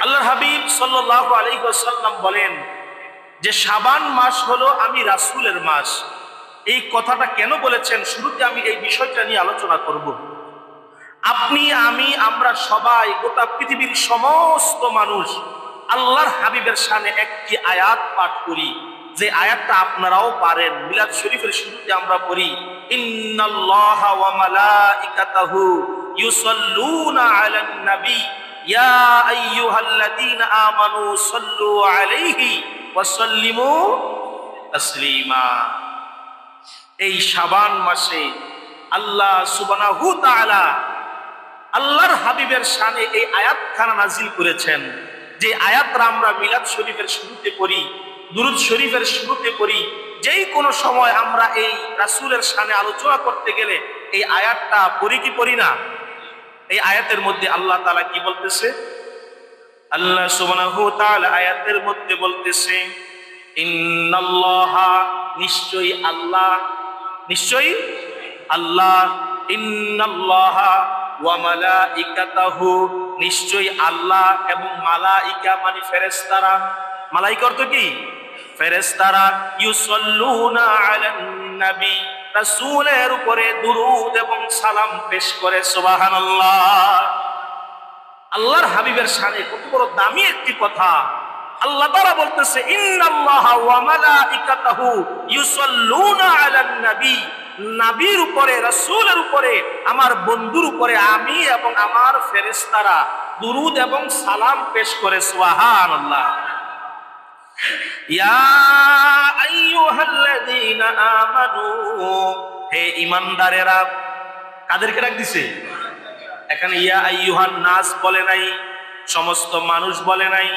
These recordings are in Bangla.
আল্লাহ হাবিব সাল্লাল্লাহু আলাইহি ওয়াসাল্লাম বলেন যে সাবান মাস হলো আমি রাসূলের মাস। এই কথাটা কেন বলেছেন? শুরুতে আমি এই বিষয়টা নিয়ে আলোচনা করব। আপনি, আমি, আমরা সবাই, গোটা পৃথিবীর সমস্ত মানুষ আল্লাহর হাবিবের সামনে একটি আয়াত পাঠ করি। যে আয়াতটা আপনারাও পারেন। মিলাদ শরীফের শুরুতে আমরা পড়ি, ইন্নাল্লাহা ওয়া মালাইকাতাহু ইউসাল্লুনা আলান নবী ইয়া এই শাবান মাসে আল্লাহ সুবহানাহু আল্লাহর হাবিবের শানে এই আয়াতখানা নাজিল করেছেন। যে আয়াতরা আমরা মিলাদ শরীফের শুরুতে পড়ি, দুরুদ শরীফের শুরুতে পড়ি, যেই কোনো সময় আমরা এই রাসূলের শানে আলোচনা করতে গেলে এই আয়াতটা পড়ি কি পড়ি না? এই আয়াতের মধ্যে আল্লাহ তালা কি বলতেছে? আল্লাহ সুবহানাহু তাআলা আয়াতের মধ্যে বলতেছে, ইন্নাল্লাহা, নিশ্চয়ই আল্লাহ নিশ্চয়ই আল্লাহ, ইন্নাল্লাহা নিশ্চয়ই আল্লাহ এবং মানে ফেরেশতারা। কি? ফেরেশতারা রাসূলের উপরে দুরূদ এবং সালাম পেশ করে, সুবহানাল্লাহ। আল্লাহর হাবিবের শানে কত বড় দামি একটি কথা। আল্লাহ তাআলা বলতেছে, ইন্নাল্লাহা ওয়া মালাইকাতাহু ইউসাল্লুনা আলান নবী। নবীর উপরে, রাসূলের উপরে, আমার বন্ধুর উপরে, আমি এবং আমার ফেরেশতারা দুরূদ এবং সালাম পেশ করে, সুবহানাল্লাহ। ইয়া আইয়ুহাল্লাযীনা আমানু। হে ঈমানদারেরা কাদেরকে ডাক দিছে? এখানে ইয়া আইয়ুহান নাস বলে নাই, সমস্ত মানুষ বলে নাই।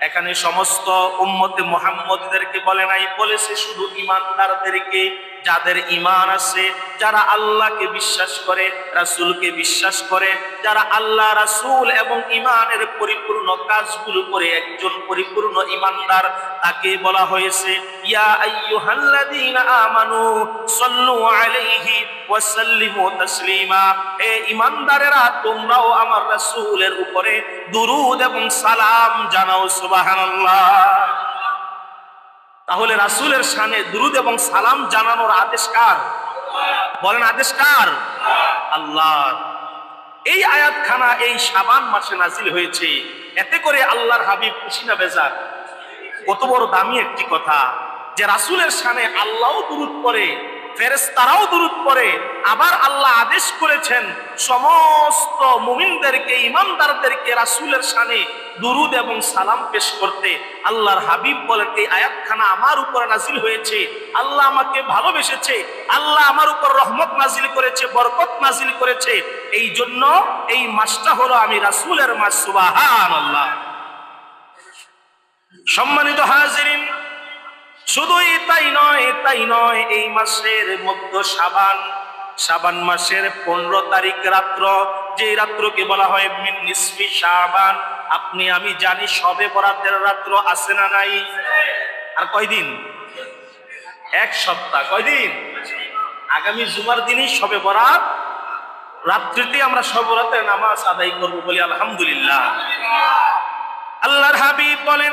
এখানে সমস্ত উম্মতে মোহাম্মদদেরকে বলে নাই, বলেছে শুধু ইমানদারদেরকে, যাদের ইমান আছে, যারা আল্লাহকে বিশ্বাস করে, রাসুলকে বিশ্বাস করে, যারা আল্লাহ, রাসুল এবং ইমানের পরিপূর্ণ কাজগুলো করে একজন পরিপূর্ণ ইমানদার তাকে বলা হয়েছে ইয়া তোমরাও আমার রাসূলের উপরে এবং সালাম জানাও তাহলে রাসূলের শানে দুরূদ এবং সালাম জানানোর আদেশ কার? বলেন আদেশ কার? আল্লাহ এই আয়াতখানা এই সাবান মাসে নাজিল হয়েছে। এতে করে আল্লাহর হাবিব খুশি না বেজার? কত বড় দামি একটি কথা। যে রাসূলের শানে আল্লাহও দুরূদ পরে ফেরেস্তারাও দুরূদ পড়ে, আবার আল্লাহ আদেশ করেছেন, সমস্ত মুমিনদেরকে, ইমানদারদেরকে রাসূলের শানে দুরুদ এবং সালাম পেশ করতে আল্লাহর হাবিব বলেন, এই আয়াতখানা আমার উপরে নাজিল হয়েছে, আল্লাহ আমাকে ভালোবেসেছে, আল্লাহ আমার উপর রহমত নাজিল করেছে, বরকত নাজিল করেছে, এই জন্য এই মাসটা হলো আমি রাসূলের মাস সুবাহ সুবহানাল্লাহ। সম্মানিত হাজিরিন শুধুই তাই নয় তাই নয়, এই মাসের মধ্য সাবান। সাবান মাসের পনেরো তারিখ রাত্র, যে রাত্রকে বলা হয় নিসফি সাবান আপনি, আমি জানি সবে বরাতের রাত্র আছে না নাই। আর কয়দিন? এক সপ্তাহ। কয়দিন? আগামী জুমার দিনই সবে বরাত। রাত্রিতে আমরা সবে বরাতের নামাজ আদায় করব বলি আলহামদুলিল্লাহ। আল্লাহর হাবিব বলেন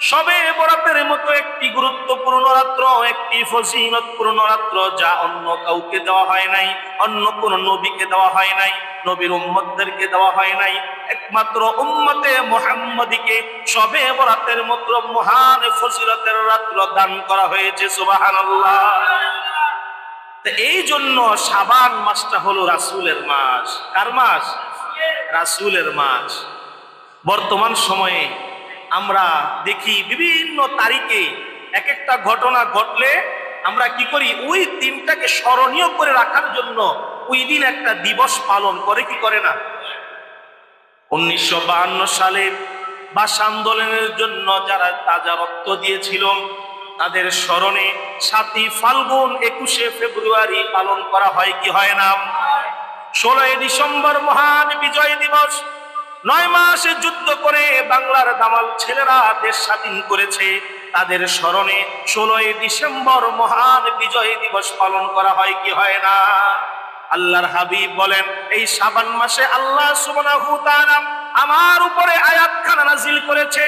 সবে বরাতের মতো একটি গুরুত্বপূর্ণ রাত্র, একটি ফজিলতপূর্ণ রাত্র যা অন্য কাউকে দেওয়া হয় নাই, অন্য কোন নবীকে দেওয়া হয় নাই, নবীর উম্মতদেরকে দেওয়া হয় নাই। একমাত্র উম্মতে মুহাম্মদীকে সবে বরাতের মতো মহান ফজিলতের রাত্র দান করা হয়েছে, সুবহানাল্লাহ। এই জন্য সাবান মাসটা হলো রাসূলের মাস। কার মাস? রাসূলের মাস। বর্তমান সময়ে আমরা দেখি বিভিন্ন তারিখে এক একটা ঘটনা ঘটলে আমরা কি করি? ওই দিনটাকে স্মরণীয় করে রাখার জন্য ওই দিন একটা দিবস পালন করে, কি করে না? উনিশশো বাহান্ন সালে ভাষা আন্দোলনের জন্য যারা তাজা রক্ত দিয়েছিল, তাদের স্মরণে সাতই ফাল্গুন একুশে ফেব্রুয়ারি পালন করা হয়, কি হয় না? ষোলোই ডিসেম্বর মহান বিজয় দিবস। নয় মাসে যুদ্ধ করে বাংলার দামাল ছেলেরা দেশ স্বাধীন করেছে। তাদের স্মরণে ষোলোই ডিসেম্বর মহান বিজয় দিবস পালন করা হয়, কি হয় না? আল্লাহর হাবিব বলেন, এই সাবান মাসে আল্লাহ সুবনা তাআলা আমার উপরে করেছে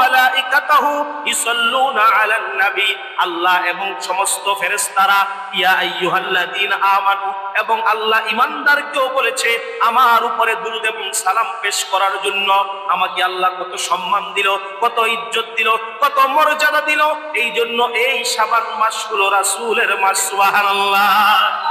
মালাইকাতাহু ইসাল্লুনা আলান নবী। আল্লাহ এবং সমস্ত ফেরেশতারা, ইয়া আইয়ুহাল্লাযীনা আমানু, এবং আল্লাহ ইমানদারকেও বলেছে, আমার উপরে দুরূদ এবং সালাম পেশ করার জন্য আমাকে আল্লাহ কত সম্মান দিল, কত ইজ্জত দিল, কত মর্যাদা দিল। এই জন্য এই সাবান মাস হলো রাসূলের মাস, সুবহানাল্লাহ।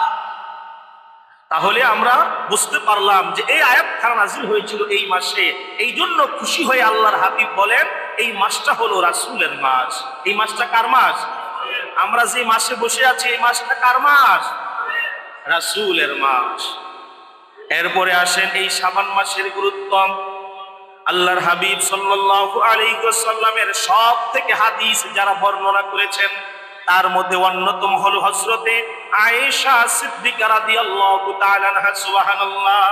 তাহলে আমরা বুঝতে পারলাম যে এই আয়াতখানা নাজিল হয়েছিল এই মাসে। এই জন্য খুশি হয়ে আল্লাহর হাবিব বলেন, এই মাসটা হলো রাসূলের মাস। এই মাসটা কার মাস? আমরা যে মাসে বসে আছি, এই মাসটা কার মাস? রাসূলের মাস। এরপরে আসেন এই সাবান মাসের গুরুত্ব আল্লাহর হাবিব সাল্লাল্লাহু আলাইহি ওয়াসাল্লামের সব থেকে হাদিস যারা বর্ণনা করেছেন, তার মধ্যে অন্যতম হলো হযরতে আয়েশা সিদ্দিকা রাদিয়াল্লাহু তাআলা আনহা, সুবহানাল্লাহ।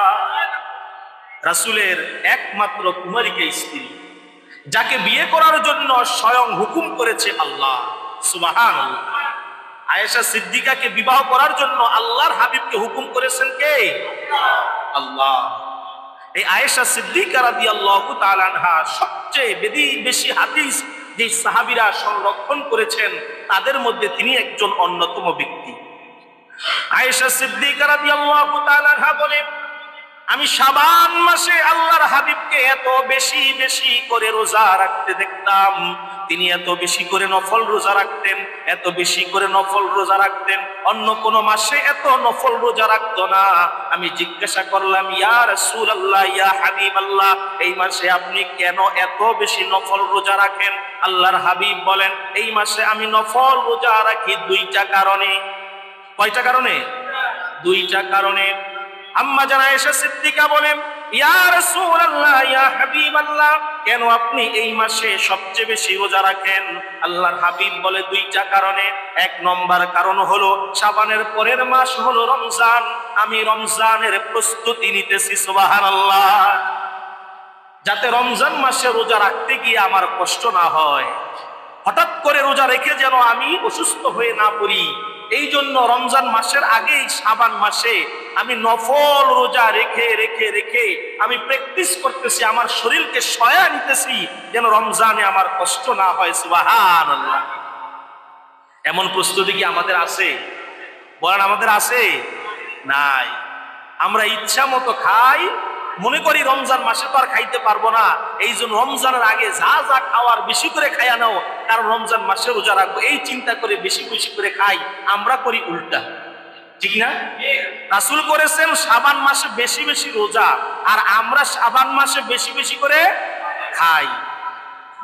রাসূলের একমাত্র কুমারীকে স্ত্রী, যাকে বিয়ে করার জন্য স্বয়ং হুকুম করেছে আল্লাহ, সুবহানাল্লাহ। আয়েশা সিদ্দিকাকে বিবাহ করার জন্য আল্লাহর হাবিবকে হুকুম করেছেন কে? আল্লাহ। এই আয়েশা সিদ্দিকা রাদিয়াল্লাহু তাআলা আনহা সবচেয়ে বেশি হাদিস যে সাহাবীরা সংরক্ষণ করেছেন, তাদের মধ্যে তিনি একজন অন্যতম ব্যক্তি। আয়েশা সিদ্দিকা বলেন, আমি শাবান মাসে আল্লাহর হাবিবকে এত বেশি বেশি করে রোজা রাখতে দেখতাম। তিনি এত বেশি করে নফল রোজা রাখতেন, এত বেশি করে নফল রোজা রাখতেন। অন্য কোন মাসে এত নফল রোজা রাখতো না। আমি জিজ্ঞাসা করলাম, ইয়া রাসূলুল্লাহ, ইয়া হাবিব আল্লাহ এই মাসে আপনি কেন এত বেশি নফল রোজা রাখেন? আল্লাহর হাবিব বলেন, এই মাসে আমি নফল রোজা রাখি দুইটা কারণে। কয়টা কারণে? দুইটা কারণে। আম্মা জানা এসে সিদ্দিকা বলেন কেন আপনি এই মাসে সবচেয়ে বেশি রোজা রাখেন? আল্লাহর হাবিব বলে দুইটা কারণে। এক নম্বর কারণ হলো, শাবানের পরের মাস হলো রমজান। আমি রমজানের প্রস্তুতি নিতেছি, সুবহানাল্লাহ। যাতে রমজান মাসে রোজা রাখতে গিয়ে আমার কষ্ট না হয়। হঠাৎ করে রোজা রেখে যেন আমি অসুস্থ হয়ে না পড়ি। এই জন্য রমজান মাসের আগেই সাবান মাসে আমি নফল রোজা রেখে রেখে রেখে আমি প্র্যাকটিস করতেছি, আমার শরীরকে সয়া নিতেছি যেন রমজানে আমার কষ্ট না হয় সুবাহান এমন প্রস্তুতি কি আমাদের আছে? বলেন, আমাদের আছে? নাই। আমরা ইচ্ছা মতো খাই মনে করি রমজান মাসে তো আর খাইতে পারব না। এই জন্য রমজানের আগে যা যা খাওয়ার বেশি করে খাইয়া নাও, কারণ রমজান মাসে রোজা রাখব। এই চিন্তা করে বেশি বেশি করে খাই, আমরা করি উল্টা। ঠিক না? রাসুল করেছেন সাবান মাসে বেশি বেশি রোজা, আর আমরা সাবান মাসে বেশি বেশি করে খাই।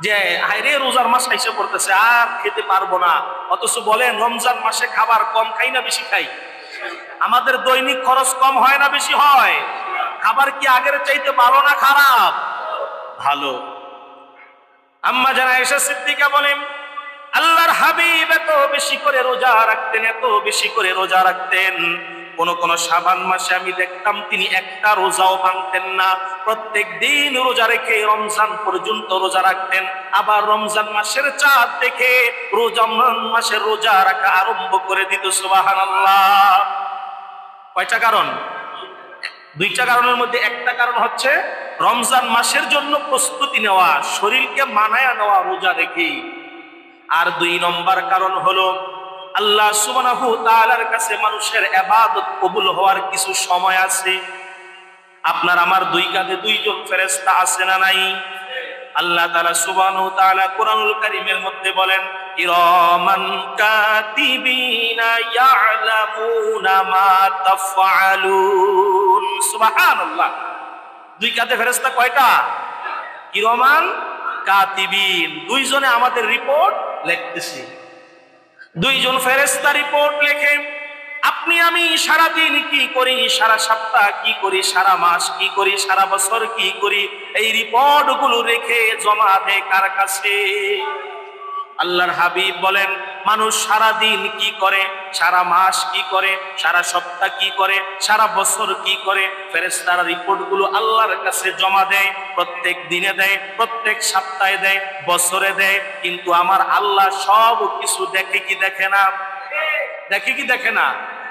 যে হাইরে রোজার মাস আইসে পড়তেছে, আর খেতে পারব না। অথচ বলেন, রমজান মাসে খাবার কম খাই না বেশি খাই? আমাদের দৈনিক খরচ কম হয় না বেশি হয়? খাবার কি আগের চাইতে ভালো না খারাপ? ভালো। আম্মা জানা এসে সিদ্দিকা বলেন, আল্লাহর হাবিব এত বেশি করে রোজা রাখতেন, এত বেশি করে রোজা রাখতেন। কোন কোন সাবান মাসে আমি দেখতাম তিনি একটা রোজাও ভাঙতেন না। প্রত্যেক দিন রোজা রেখে রমজান পর্যন্ত রোজা রাখতেন। আবার রমজান মাসের চাঁদ দেখে রোজান মাসের রোজা রাখা আরম্ভ করে দিত সুবাহান আল্লাহ কয়টা কারণ? দুইটা কারণের মধ্যে একটা কারণ হচ্ছে রমজান মাসের জন্য প্রস্তুতি নেওয়া, শরীরকে মানায়া নেওয়া রোজা রেখে। আর দুই নম্বর কারণ হলো আল্লাহ সুবহানাহু তাআলার কাছে মানুষের ইবাদত কবুল হওয়ার কিছু সময় আছে। আপনার আমার দুই কাঁধে দুইজন ফেরেশতা আছে না নাই? আল্লাহ তাআলা সুবহানাহু তাআলা কোরআনুল কারীমের মধ্যে বলেন, ইরামান কাতিবিনা ইয়ালামুনা মা তাফআলুন। দুই কাঁধে ফেরেশতা কয়টা? ইরমান কাতিবিন। দুইজনে আমাদের রিপোর্ট দুইজন ফেরেস্তা রিপোর্ট লেখে, আপনি আমি সারা দিন কি করি? সারা সপ্তাহ কি করি? সারা মাস কি করি? সারা বছর কি করি? এই রিপোর্ট রেখে জমা দেয় কার কাছে? আল্লাহর হাবিব বলেন মানুষ সারা দিন কি করে? সারা মাস কি করে? সারা সপ্তাহ কি করে? সারা বছর কি করে? ফেরেস্তারা রিপোর্টগুলো আল্লাহর কাছে জমা দেয়, প্রত্যেক দিনে দেয়, প্রত্যেক সপ্তাহে দেয়, বছরে দেয়। কিন্তু আমার আল্লাহ সব কিছু দেখে কি দেখে না? দেখে কি দেখে না?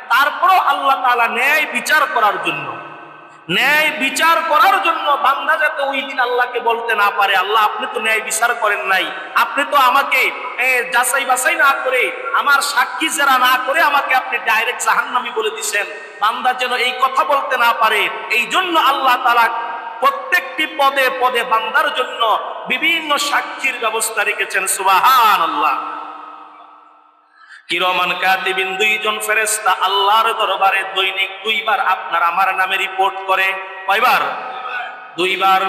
তারপরও আল্লাহ তাআলা ন্যায় বিচার করার জন্য ন্যায় বিচার করার জন্য বান্দা যাতে ওই দিন আল্লাহকে বলতে না পারে, আল্লাহ আপনি তো ন্যায় বিচার করেন নাই। আপনি তো আমাকে যাচাই বাছাই না করে, আমার সাক্ষী যারা না করে আমাকে আপনি ডাইরেক্ট জাহান্নামি বলে দিছেন। বান্দা যেন এই কথা বলতে না পারে এই জন্য আল্লাহ তালা প্রত্যেকটি পদে পদে বান্দার জন্য বিভিন্ন সাক্ষীর ব্যবস্থা রেখেছেন। সুবাহান আল্লাহ কিরমান কাতিবিন, দুইজন ফেরেস্তা আল্লাহর দরবারে দৈনিক দুইবার আপনার আমার নামে রিপোর্ট করে। কয়বার? দুইবার।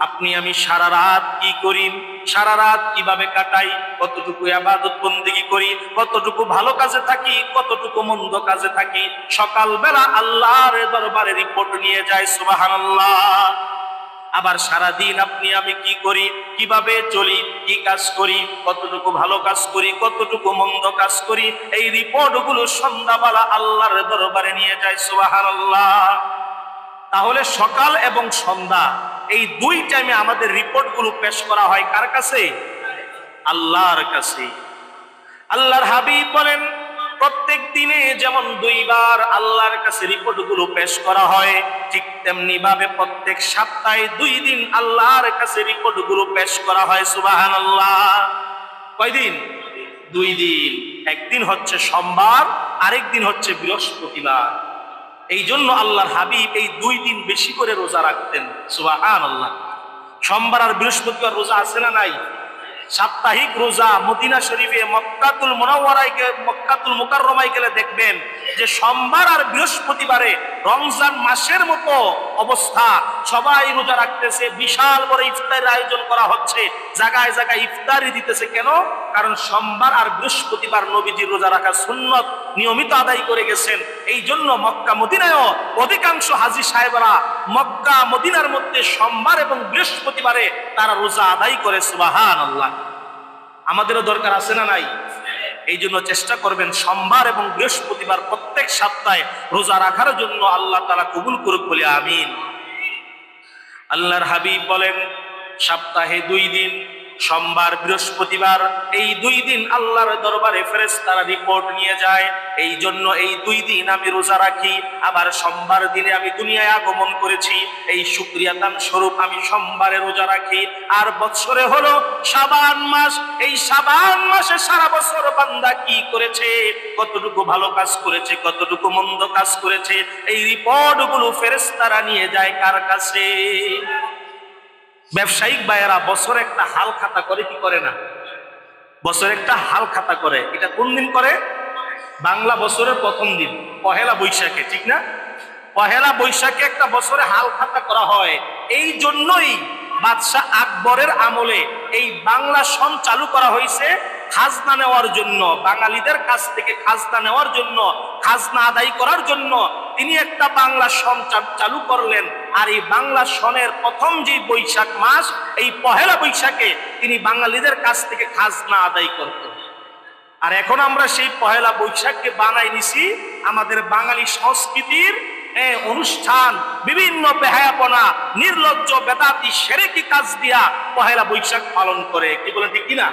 আপনি আমি সারা রাত কি করি? সারা রাত কীভাবে কাটাই? কতটুকু আবাদত বন্দিগি করি? কতটুকু ভালো কাজে থাকি? কতটুকু মন্দ কাজে থাকি? সকালবেলা আল্লাহর দরবারে রিপোর্ট নিয়ে যায় সুবহানাল্লাহ। আবার সারা দিন আপনি, আমি কি করি? কীভাবে চলি? কি কাজ করি? কতটুকু ভালো কাজ করি? কতটুকু মন্দ কাজ করি? এই রিপোর্টগুলো সন্ধ্যাবেলা আল্লাহর দরবারে নিয়ে যায় সুবহানাল্লাহ। তাহলে সকাল এবং সন্ধ্যা, এই দুই টাইমে আমাদের রিপোর্টগুলো পেশ করা হয় কার কাছে? আল্লাহর কাছে। আল্লাহর হাবিব বলেন প্রত্যেক দিনে যেমন দুইবার আল্লাহর কাছে রিপোর্টগুলো পেশ করা হয়, ঠিক তেমনি ভাবে প্রত্যেক সপ্তাহে দুই দিন আল্লাহর কাছে রিপোর্টগুলো পেশ করা হয় সুবাহান আল্লাহ কয়দিন? দুই দিন। একদিন হচ্ছে সোমবার আরেক দিন হচ্ছে বৃহস্পতিবার। এই জন্য আল্লাহর হাবিব এই দুই দিন বেশি করে রোজা রাখতেন সুবাহান আল্লাহ সোমবার আর বৃহস্পতিবার রোজা আছে না নাই? সাপ্তাহিক রোজা মদিনা শরীফে মক্কাতুল মোনাওয়ারায় মক্কাতুল মুকাররমায় গেলে দেখবেন যে সোমবার আর বৃহস্পতিবারে রমজান মাসের মতো অবস্থা। সবাই রোজা রাখতেছে, বিশাল বড় ইফতারের আয়োজন করা হচ্ছে। জায়গায় জায়গায় ইফতারি দিতেছে কেন? কারণ সোমবার আর বৃহস্পতিবার নবীজির রোজা রাখা সুন্নত। নিয়মিত আদায় করে গেছেন। এই জন্য মক্কা মদিনায়ও অধিকাংশ হাজি সাহেবরা মক্কা মদিনার মধ্যে সোমবার এবং বৃহস্পতিবারে তারা রোজা আদায় করে সুবাহান আল্লাহ আমাদেরও দরকার আছে না নাই? এই জন্য চেষ্টা করবেন সোমবার এবং বৃহস্পতিবার প্রত্যেক সপ্তাহে রোজা রাখার জন্য আল্লাহ তালা কবুল করুক বলে আমিন। আল্লাহর হাবিব বলেন, সপ্তাহে দুই দিন সোমবার, বৃহস্পতিবার এই দুই দিন আল্লাহর দরবারে ফেরেশতারা রিপোর্ট নিয়ে যায়। এই জন্য এই দুই দিন আমি রোজা রাখি। আবার সোমবার দিনে আমি দুনিয়ায় আগমন করেছি। এই শুক্রিয়াতান স্বরূপ আমি সোমবারে রোজা রাখি। আর বৎসরে হলো সাবান মাস। এই সাবান মাসে সারা বছর বান্দা কি করেছে? কতটুকু ভালো কাজ করেছে, কতটুকু মন্দ কাজ করেছে? এই রিপোর্টগুলো ফেরেশতারা নিয়ে যায় কার কাছে? ব্যবসায়িক বায়েরা বছর একটা হাল খাতা করে কি করে না? বছর একটা হাল খাতা করে। এটা কোন দিন করে? বাংলা বছরের প্রথম দিন, পহেলা বৈশাখে, ঠিক না? পহেলা বৈশাখে একটা বছরে হাল খাতা করা হয়। এই জন্যই বাদশাহ আকবরের আমলে এই বাংলা সন চালু করা হয়েছে খাজনা নেওয়ার জন্য। বাঙালিদের কাছ থেকে খাজনা নেওয়ার জন্য, খাজনা আদায় করার জন্য তিনি একটা বাংলা সন চালু করলেন। আর এই বাংলা সনের প্রথম যে বৈশাখ মাস, এই পহেলা বৈশাখে তিনি বাঙালিদের কাছ থেকে খাজনা আদায় করতেন। আর এখন আমরা সেই পহেলা বৈশাখকে বানাই নিছি আমাদের বাঙালি সংস্কৃতির অনুষ্ঠান, বিভিন্ন বেহায়াপনা, নির্লজ্জ, বেদাতি, সেরেকি কাজ দিয়া পহেলা বৈশাখ পালন করে। কি বলে ঠিক কিনা?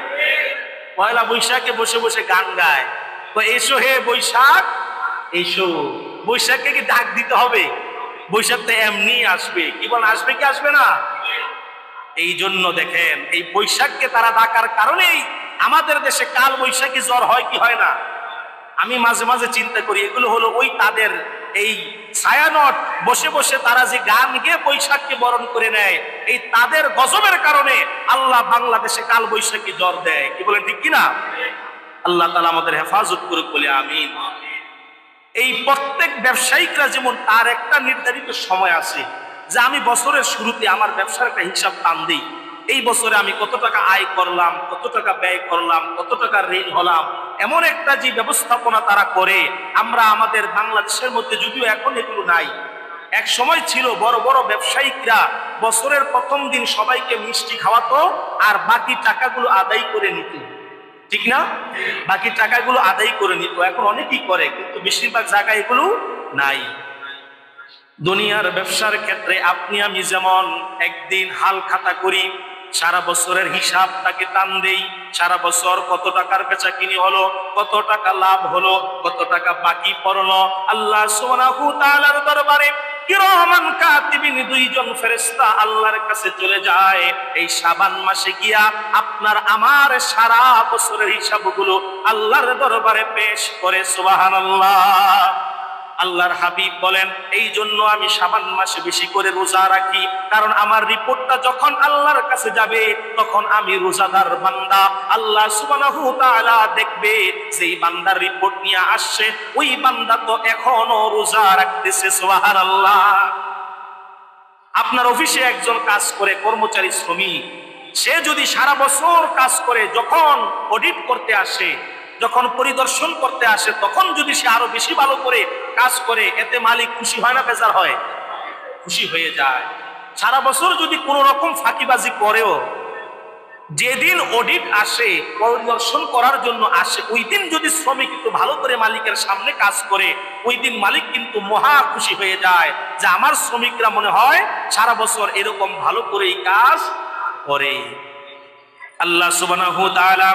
পহেলা বৈশাখে বসে বসে গান গায়। তো এসো হে বৈশাখ, এসো। বৈশাখকে কি ডাক দিতে হবে? বৈশাখ তো এমনি আসবে। কি বলেন আসবে কি আসবে না? এই জন্য দেখেন, এই বৈশাখকে তারা ডাকার কারণেই আমাদের দেশে কাল বৈশাখী জ্বর হয় কি হয় না? আমি মাঝে মাঝে চিন্তা করি, এগুলো হলো ওই তাদের এই ছায়ানট, বসে বসে তারা যে গান গেয়ে বৈশাখকে বরণ করে নেয়, এই তাদের গজবের কারণে আল্লাহ বাংলাদেশে কাল বৈশাখী জ্বর দেয়। কি বলেন, ঠিক কিনা? আল্লাহ তালা আমাদের হেফাজত করুক বলে, আমিন। এই প্রত্যেক ব্যবসায়িকরা যেমন তার একটা নির্ধারিত সময় আছে যে আমি বছরের শুরুতে আমার ব্যবসার একটা হিসাব টান দিই। এই বছরে আমি কত টাকা আয় করলাম, কত টাকা ব্যয় করলাম, কত টাকা ঋণ হলাম, এমন একটা যে ব্যবস্থাপনা তারা করে, আমরা আমাদের বাংলাদেশের মধ্যে যদিও এখন এগুলো নাই। এক সময় ছিল বড় বড় ব্যবসায়িকরা বছরের প্রথম দিন সবাইকে মিষ্টি খাওয়াতো আর বাকি টাকাগুলো আদায় করে নিত। ঠিক না? বাকি টাকাগুলো আদায় করে নিত এখন অনেকেই করে, কিন্তু বেশিরভাগ জায়গায় এগুলো নাই। দুনিয়ার ব্যবসার ক্ষেত্রে আপনি আমি যেমন একদিন হাল খাতা করি, সারা বছরের হিসাব তাকে টান দেই, সারা বছর কত টাকার বেচা কিনি হলো, কত টাকা লাভ হলো, কত টাকা বাকি পড়ল, আল্লাহ তাআলার দরবারে দুইজন আল্লাহর কাছে চলে যায়। এই সাবান মাসে গিয়া আপনার আমার সারা বছরের হিসাবগুলো আল্লাহর দরবারে পেশ করে, সুবহানাল্লাহ। আল্লাহর হাবিব বলেন এই জন্য আমি সাবান মাসে বেশি করে রোজা রাখি, কারণ আমার রিপোর্টটা যখন আল্লাহর কাছে যাবে, তখন আমি রোজাদার বান্দা। আল্লাহ সুবহানাহু তাআলা দেখবে, যেই বান্দার রিপোর্ট নিয়ে আসছে, ওই বান্দা তো এখনও রোজা রাখতেছে, সুবহানাল্লাহ। আপনার অফিসে একজন কাজ করে, কর্মচারী, শ্রমিক, সে যদি সারা বছর কাজ করে, যখন অডিট করতে আসে যখন পরিদর্শন করতে আসে, তখন যদি সে আরও বেশি ভালো করে কাজ করে, এতে মালিক খুশি হয় না, বেজার হয়? খুশি হয়ে যায়। সারা বছর যদি কোনো রকম ফাঁকিবাজি করেও, যেদিন অডিট আসে, পরিদর্শন করার জন্য আসে, ওই দিন যদি শ্রমিক একটু ভালো করে মালিকের সামনে কাজ করে, ওই দিন মালিক কিন্তু মহা খুশি হয়ে যায় যে আমার শ্রমিকরা মনে হয় সারা বছর এরকম ভালো করেই কাজ করে। আল্লাহ তাআলা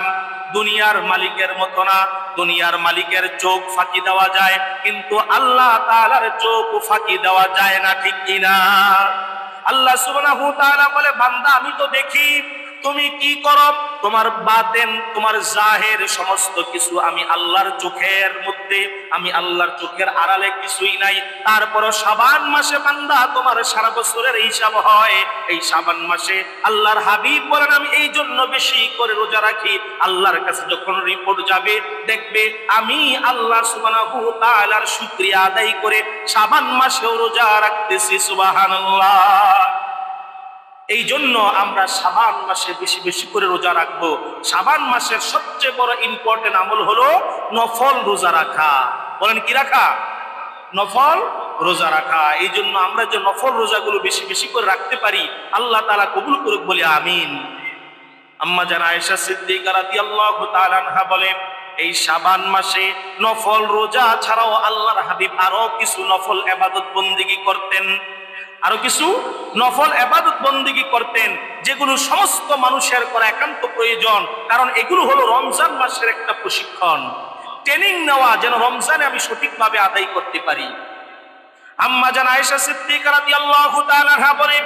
দুনিয়ার মালিকের মতো না, দুনিয়ার মালিকের চোখ ফাঁকি দেওয়া যায়, কিন্তু আল্লাহ তালার চোখ ফাঁকি দেওয়া যায় না, ঠিক কিনা? আল্লাহ তাআলা বলে, বান্দা, আমি তো দেখি, তুমি কি করো? তোমার বাতেন, তোমার জাহের সমস্ত কিছু আমি আল্লাহর চোখের মধ্যে, আমি আল্লাহর চোখের আড়ালে কিছুই নাই। তারপরও সাবান মাসে বান্দা, তোমার সারা বছরের হিসাব হয়। এই সাবান মাসে আল্লাহর হাবিব বলেন, আমি এই জন্য বেশি করে রোজা রাখি। আল্লাহর কাছে যখন রিপোর্ট যাবে, দেখবে আমি আল্লাহ সুবহানাহু শুকরিয়া আদায় করে সাবান মাসেও রোজা রাখতেছি, সুবহানাল্লাহ। এই জন্য আমরা সাবান মাসে বেশি বেশি করে রোজা রাখব। সাবান মাসের সবচেয়ে বড় ইম্পর্টেন্ট আমল হলো নফল রোজা রাখা। বলেন কি রাখা? নফল রোজা রাখা। এই জন্য আমরা যে নফল রোজাগুলো বেশি বেশি করে রাখতে পারি, আল্লাহ তাআলা কবুল করুক বলে আমিন। আম্মা জান আয়েশা সিদ্দিকা বলেন, এই সাবান মাসে নফল রোজা ছাড়াও আল্লাহর হাবিব আরও কিছু নফল ইবাদত বন্দেগী করতেন। আরও কিছু নফল এবাদত বন্দিগি করতেন, যেগুলো সমস্ত মানুষের করা একান্ত প্রয়োজন, কারণ এগুলো হলো রমজান মাসের একটা প্রশিক্ষণ। ট্রেনিং নেওয়া যেন রমজানে আমি সঠিকভাবে আদায় করতে পারি। আম্মা জান আয়েশা সিদ্দিকা রাদিয়াল্লাহু তাআলা বলেন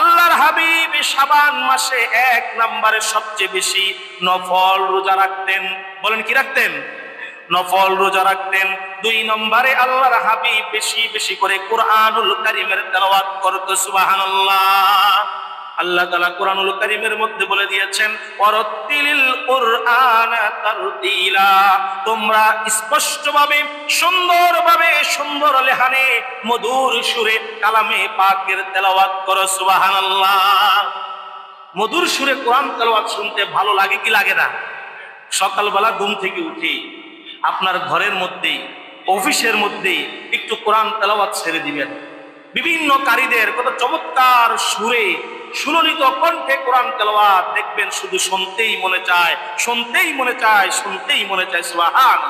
আল্লাহর হাবিব শাবান মাসে এক নম্বরে সবচেয়ে বেশি নফল রোজা রাখতেন। বলেন, কি রাখতেন? নফল রোজা রাখতেন। দুই নম্বরে আল্লাহর হাবিব বেশি বেশি করে কোরআনুল কারিমের তেলাওয়াত করত, সুবহানাল্লাহ। আল্লাহ তাআলা কোরআনুল কারিমের মধ্যে বলে দিয়েছেন ওয়ারাত্তিলিল কুরআন তারতিলা। তোমরা স্পষ্টভাবে, সুন্দরভাবে, সুন্দর লেহানে, মধুর সুরে কালামে পাকের তেলাওয়াত করো, সুবহানাল্লাহ। মধুর সুরে কোরআন তেলাওয়াত শুনতে ভালো লাগে কি লাগে না? সকালবেলা ঘুম থেকে উঠে। আপনার ঘরের মধ্যে অফিসের মধ্যে একটু কোরআন তেলাওয়াত ছেড়ে দিবেন। বিভিন্ন কারীদের কত চমৎকার সুরে সুললিত কণ্ঠে কোরআন তেলাওয়াত দেখবেন, শুধু শুনতেই মনে চায়, শুনতেই মনে চায়, শুনতেই মনে চায় সুবহান